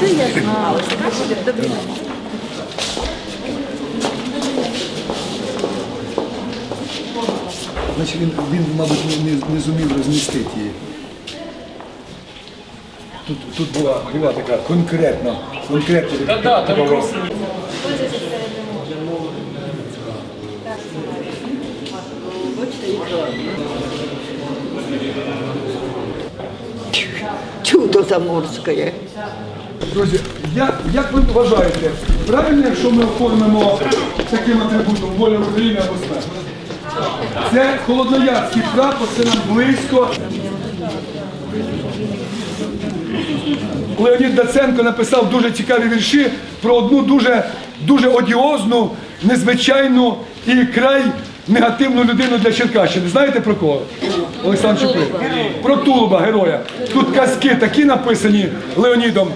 Де я знала? Страшно, тобі. Значить, він, він мабуть, не, не, зумів розмістити її. Тут, тут була, була така конкретна, конкретна. Да, там просто Чудо заморське. Друзі, як, як ви вважаєте, правильно, якщо ми оформимо таким атрибутом воля України або смерть? Це холодноярський прапор, це нам близько. Леонід Даценко написав дуже цікаві вірші про одну дуже, дуже одіозну, незвичайну і край негативну людину для Черкащини. Знаєте про кого? Олександр Чуприк. Про Тулуба, героя. Тут казки такі написані Леонідом.